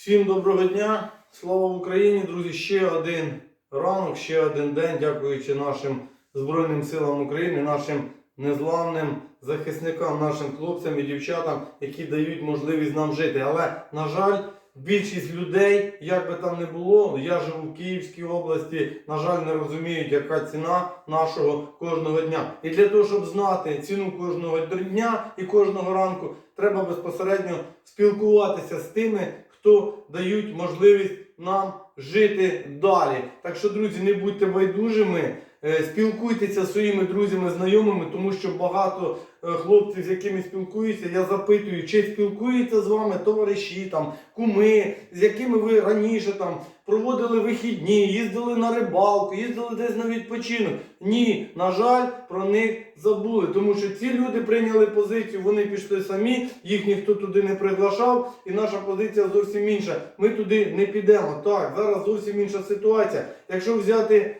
Всім доброго дня, слава Україні, друзі. Ще один ранок, ще один день, дякуючи нашим Збройним силам України, нашим незламним захисникам, нашим хлопцям і дівчатам, які дають можливість нам жити. Але, на жаль, більшість людей, як би там не було, я живу в Київській області, на жаль, не розуміють, яка ціна нашого кожного дня. І для того, щоб знати ціну кожного дня і кожного ранку, треба безпосередньо спілкуватися з тими, хто дають можливість нам жити далі. Так що, друзі, не будьте байдужими. Е, Спілкуйтеся зі своїми друзями, знайомими, тому що багато е, хлопців, з якими спілкуюся, я запитую, чи спілкуються з вами товариші, там, куми, з якими ви раніше там проводили вихідні, їздили на рибалку, їздили десь на відпочинок. Ні, на жаль, про них забули, тому що ці люди прийняли позицію, вони пішли самі, їх ніхто туди не приглашав, і наша позиція зовсім інша. Ми туди не підемо. Так, зараз зовсім інша ситуація. Якщо взяти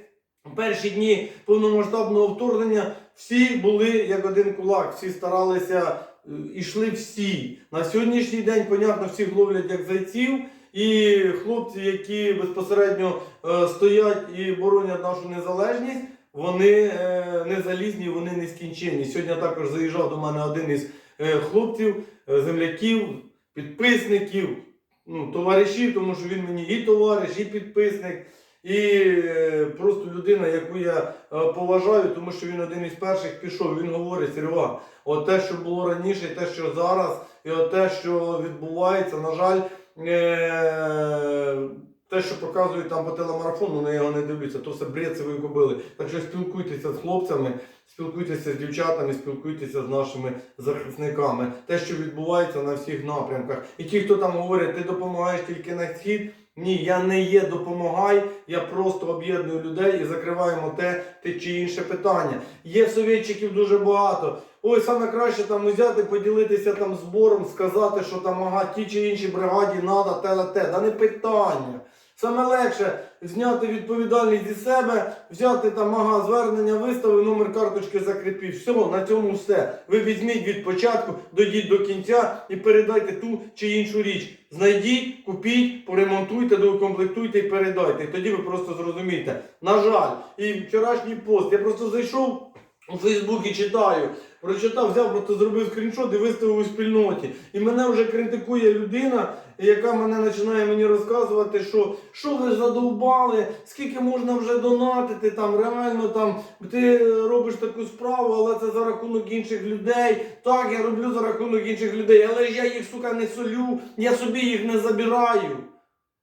перші дні повномасштабного вторгнення, всі були як один кулак, всі старалися, е, ішли всі. На сьогоднішній день, понятно, всіх ловлять як зайців. І хлопці, які безпосередньо е, стоять і боронять нашу незалежність, вони е, не залізні, вони не скінчені. Сьогодні також заїжджав до мене один із е, хлопців, е, земляків, підписників, ну, товаришів, тому що він мені і товариш, і підписник, і е, просто людина, яку я е, поважаю, тому що він один із перших пішов. Він говорить, Серега, от те, що було раніше, і те, що зараз, і от те, що відбувається, на жаль. Е, те, що показують там по телемарафону, на його не дивлюся, то все бред це ви кобили. Так що спілкуйтеся з хлопцями, спілкуйтеся з дівчатами, спілкуйтеся з нашими захисниками. Те, що відбувається на всіх напрямках. І ті, хто там говорять, ти допомагаєш тільки на схід. Ні, я не є допомагай, я просто об'єдную людей і закриваємо те, те чи інше питання. Є совєтчиків дуже багато. Ой, саме краще там взяти, поділитися там збором, сказати, що там ага, ті чи інші бригаді треба те те. Да не питання. Саме легше зняти відповідальність зі себе, взяти там ага, звернення, виставив, номер карточки закріпив. Все, на цьому все. Ви візьміть від початку, дойдіть до кінця і передайте ту чи іншу річ. Знайдіть, купіть, поремонтуйте, доукомплектуйте і передайте. Тоді ви просто зрозумієте. На жаль, і вчорашній пост. Я просто зайшов у Фейсбуці, читаю. Прочитав, взяв, просто зробив скріншот і виставив у спільноті. І мене вже критикує людина, яка мене починає мені розказувати, що що ви задовбали, скільки можна вже донатити, там реально там ти робиш таку справу, але це за рахунок інших людей. Так, я роблю за рахунок інших людей, але ж я їх, сука, не солю, я собі їх не забираю.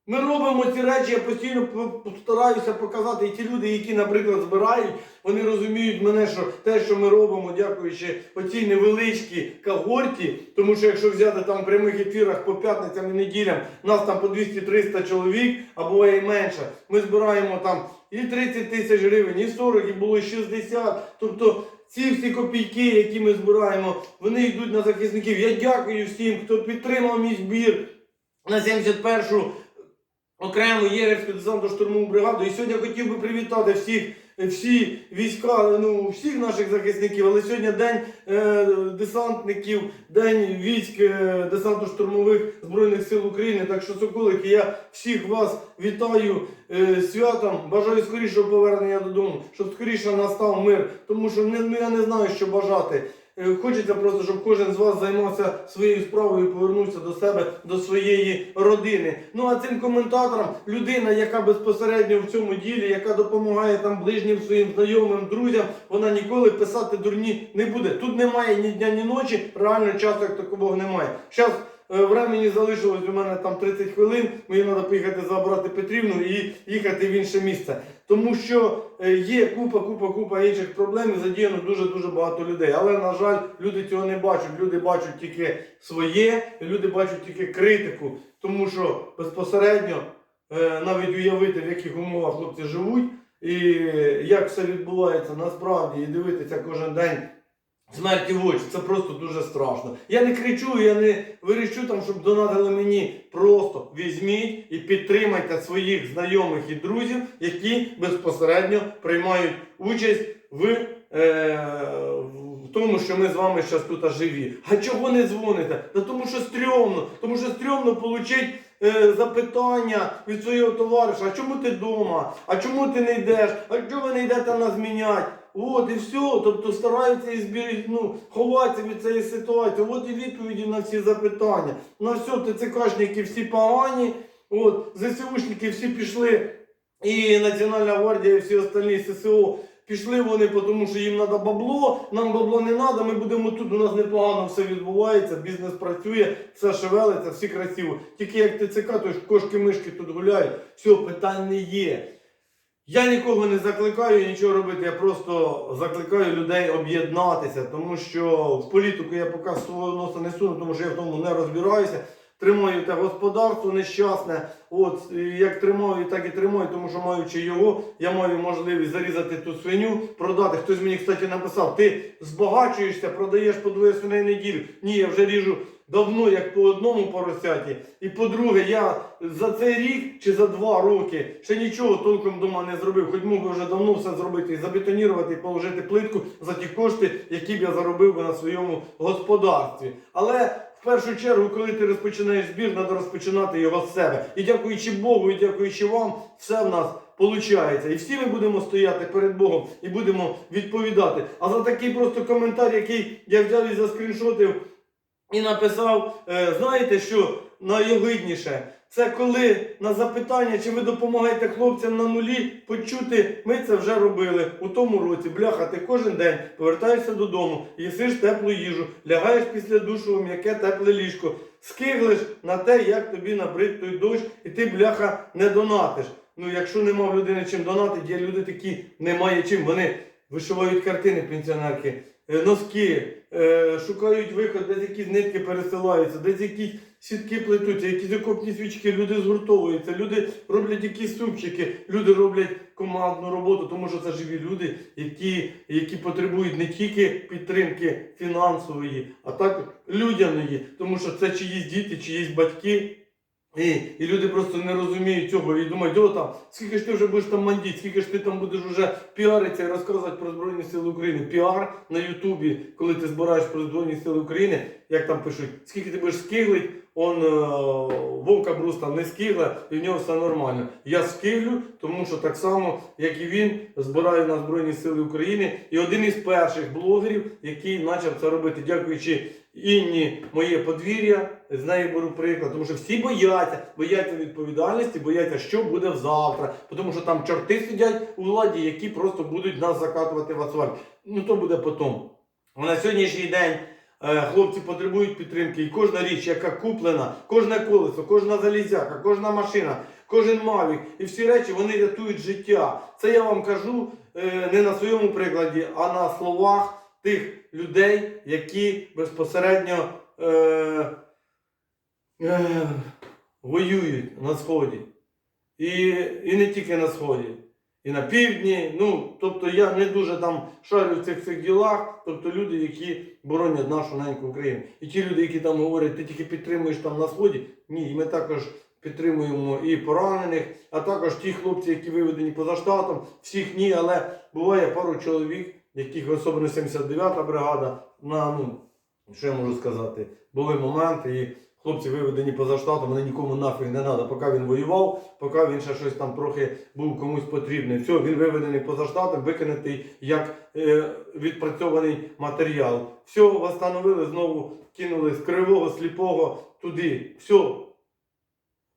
Ми робимо ці речі, я постійно по- стараюся показати. І ті люди, які, наприклад, збирають, вони розуміють мене, що те, що ми робимо, дякуючи оцій невеличкій когорті, тому що якщо взяти там в прямих ефірах по п'ятницям і неділям, нас там по 200-300 чоловік, а буває і менше, ми збираємо там і 30 тисяч гривень, і 40, і було 60. Тобто ці всі копійки, які ми збираємо, вони йдуть на захисників. Я дякую всім, хто підтримав мій збір на 71-шу окрему єгерську десантно штурмову бригаду. І сьогодні хотів би привітати всіх, всі війська, ну всіх наших захисників. Але сьогодні день е, десантників, день військ е, десантно-штурмових збройних сил України. Так що, соколики, я всіх вас вітаю е, святом. Бажаю скорішого повернення додому, щоб скоріше настав мир. Тому що не, ну, я не знаю, що бажати. Е, Хочеться просто, щоб кожен з вас займався своєю справою і повернувся до себе, до своєї родини. Ну а цим коментаторам людина, яка безпосередньо в цьому ділі, яка допомагає там ближнім своїм знайомим, друзям, вона ніколи писати дурні не буде. Тут немає ні дня, ні ночі, реально часу як такого немає. Зараз времені залишилось у мене там 30 хвилин. Мені треба поїхати забрати Петрівну і їхати в інше місце. Тому що е, є купа, купа, купа інших проблем і задіяно дуже-дуже багато людей. Але, на жаль, люди цього не бачать. Люди бачать тільки своє, люди бачать тільки критику. Тому що безпосередньо е, навіть уявити, в яких умовах хлопці живуть, і як все відбувається насправді, і дивитися кожен день. Смерті в очі, це просто дуже страшно. Я не кричу, я не вирішую там, щоб донатили мені. Просто візьміть і підтримайте своїх знайомих і друзів, які безпосередньо приймають участь в, е, тому, що ми з вами зараз тут живі. А чого не дзвоните? Та тому що стрьомно, тому що стрьомно отримати е, запитання від свого товариша, а чому ти вдома? А чому ти не йдеш? А чого ви не йдете нас міняти? От і все. Тобто стараються і збір, ну, ховатися від цієї ситуації. От і відповіді на всі запитання. На все, ТЦКшники всі погані, от, ЗСУшники всі пішли, і Національна гвардія, і всі остальні ССО. Пішли вони, тому що їм треба бабло, нам бабло не треба, ми будемо тут, у нас непогано все відбувається, бізнес працює, все шевелиться, всі красиво. Тільки як ТЦК, то кошки-мишки тут гуляють, все, питань не є. Я нікого не закликаю нічого робити, я просто закликаю людей об'єднатися, тому що в політику я поки свого носа не суну, тому що я в тому не розбираюся. Тримаю те господарство нещасне. От як тримаю, так і тримаю, тому що маючи його, я маю можливість зарізати ту свиню, продати. Хтось мені, кстати, написав: ти збагачуєшся, продаєш по двоє свиней неділю. Ні, я вже ріжу давно, як по одному поросяті. І по-друге, я за цей рік чи за два роки ще нічого толком вдома не зробив. Хоч мог би вже давно все зробити і забетонірувати, і положити плитку за ті кошти, які б я заробив би на своєму господарстві. Але першу чергу, коли ти розпочинаєш збір, треба розпочинати його з себе. І дякуючи Богу, і дякуючи вам, все в нас виходить. І всі ми будемо стояти перед Богом і будемо відповідати. А за такий просто коментар, який я взяв і заскріншотив і написав, е, знаєте що найогидніше? Це коли на запитання, чи ви допомагаєте хлопцям на нулі, почути, ми це вже робили у тому році. Бляха, ти кожен день повертаєшся додому, їсиш теплу їжу, лягаєш після душу в м'яке тепле ліжко, скиглиш на те, як тобі набрид той дощ, і ти, бляха, не донатиш. Ну, якщо нема в людини чим донатити, є люди такі, немає чим. Вони вишивають картини пенсіонерки, носки, е, шукають виход, десь якісь нитки пересилаються, десь якісь сітки плетуться, якісь окопні свічки, люди згуртовуються, люди роблять якісь супчики, люди роблять командну роботу, тому що це живі люди, які, які потребують не тільки підтримки фінансової, а також людяної, тому що це чиїсь діти, чиїсь батьки. І, і люди просто не розуміють цього і думають, о там, скільки ж ти вже будеш там мандіть, скільки ж ти там будеш вже піаритися і розказувати про Збройні Сили України. Піар на Ютубі, коли ти збираєш про Збройні Сили України, як там пишуть, скільки ти будеш скиглить, он е, Вовка Брус там не скигле, і в нього все нормально. Я скиглю, тому що так само, як і він, збираю на Збройні Сили України. І один із перших блогерів, який почав це робити, дякуючи Інні, моє подвір'я, з нею беру приклад, тому що всі бояться, бояться відповідальності, бояться, що буде завтра. Тому що там чорти сидять у владі, які просто будуть нас закатувати в асфальт. Ну то буде потім. А на сьогоднішній день хлопці потребують підтримки, і кожна річ, яка куплена, кожне колесо, кожна залізяка, кожна машина, кожен мавік і всі речі вони рятують життя. Це я вам кажу е, не на своєму прикладі, а на словах тих людей, які безпосередньо е, е, воюють на сході. І, і не тільки на сході, і на півдні. Ну, тобто я не дуже там шарю в цих цих ділах. Тобто люди, які боронять нашу неньку Україну. І ті люди, які там говорять, ти тільки підтримуєш там на сході. Ні, і ми також підтримуємо і поранених, а також ті хлопці, які виведені поза штатом. Всіх ні, але буває пару чоловік, яких особливо 79-та бригада, на ну що я можу сказати, були моменти, хлопці виведені поза штатом, вони нікому нафіг не треба. Поки він воював, поки він ще щось там трохи був комусь потрібний. Все, він виведений поза штатом, викинутий як е, відпрацьований матеріал. Все, встановили, знову кинули з кривого, сліпого туди. Все.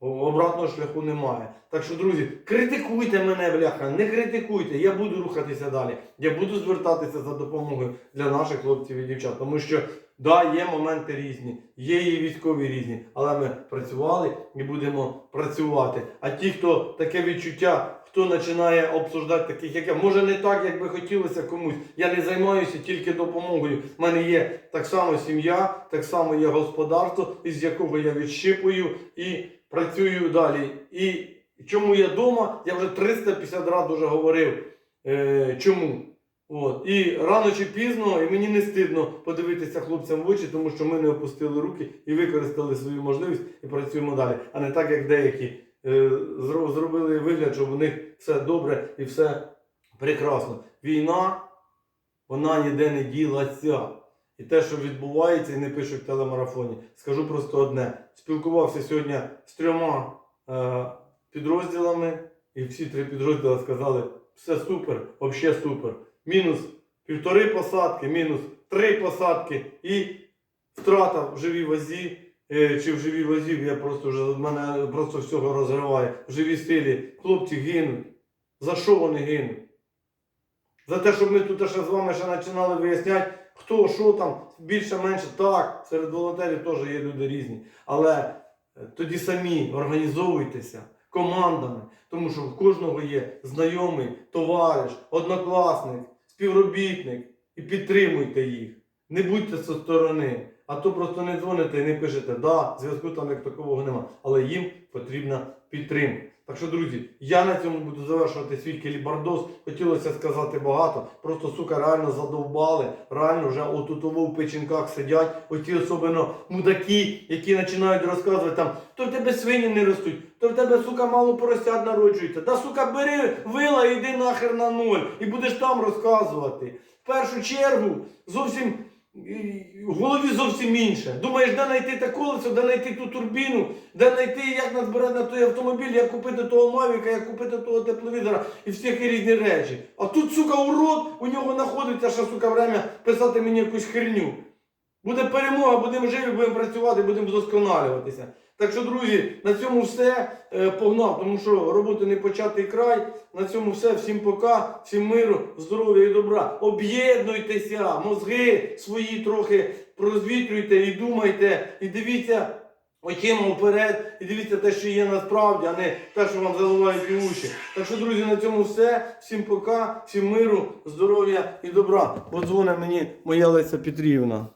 Обратного шляху немає. Так що, друзі, критикуйте мене, бляха, не критикуйте. Я буду рухатися далі. Я буду звертатися за допомогою для наших хлопців і дівчат. Тому що, да, є моменти різні, є і військові різні, але ми працювали і будемо працювати. А ті, хто таке відчуття, хто починає обсуждати таких, як я, може не так, як би хотілося комусь. Я не займаюся тільки допомогою. У мене є так само сім'я, так само є господарство, із якого я відщипую і працюю далі. І чому я вдома, я вже 350 разів вже говорив. Е, чому? От. І рано чи пізно, і мені не стидно подивитися хлопцям в очі, тому що ми не опустили руки і використали свою можливість і працюємо далі. А не так, як деякі е, зробили вигляд, що в них все добре і все прекрасно. Війна вона ніде не ділася. І те, що відбувається, і не пишуть в телемарафоні, скажу просто одне: спілкувався сьогодні з трьома е, підрозділами, і всі три підрозділи сказали, все супер, взагалі супер. Мінус півтори посадки, мінус три посадки і втрата в живій вазі. е, Чи в живій вазі, я просто вже мене просто всього розриває. В живій силі хлопці гинуть. За що вони гинуть? За те, щоб ми тут ще з вами ще починали виясняти, хто, що там, більше, менше. Так, серед волонтерів теж є люди різні. Але е, тоді самі організовуйтеся командами, тому що в кожного є знайомий, товариш, однокласник, співробітник. І підтримуйте їх. Не будьте зі сторони. А то просто не дзвоните і не пишете, да, зв'язку там як такового нема. Але їм потрібна підтримка. Так що, друзі, я на цьому буду завершувати свій келібардос. Хотілося сказати багато. Просто, сука, реально задовбали. Реально вже отутово в печінках сидять. Оті особливо мудаки, які починають розказувати там, то в тебе свині не ростуть, то в тебе, сука, мало поросят народжується. Да, сука, бери вила і йди нахер на ноль. І будеш там розказувати. В першу чергу зовсім в голові зовсім інше. Думаєш, де знайти те колесо, де знайти ту турбіну, де знайти, як назбирати на той автомобіль, як купити того Мавіка, як купити того тепловізора і всякі різні речі. А тут, сука, урод, у нього знаходиться ще, сука, время писати мені якусь херню. Буде перемога, будемо живі, будемо працювати, будемо вдосконалюватися. Так що, друзі, на цьому все Е, погнав, тому що роботи не початий край. На цьому все. Всім пока, всім миру, здоров'я і добра. Об'єднуйтеся, мозги свої трохи розвітрюйте і думайте, і дивіться очима вперед, і дивіться те, що є насправді, а не те, що вам заливають уші. Так що, друзі, на цьому все. Всім пока, всім миру, здоров'я і добра. Бо дзвонить мені моя Леся Петрівна.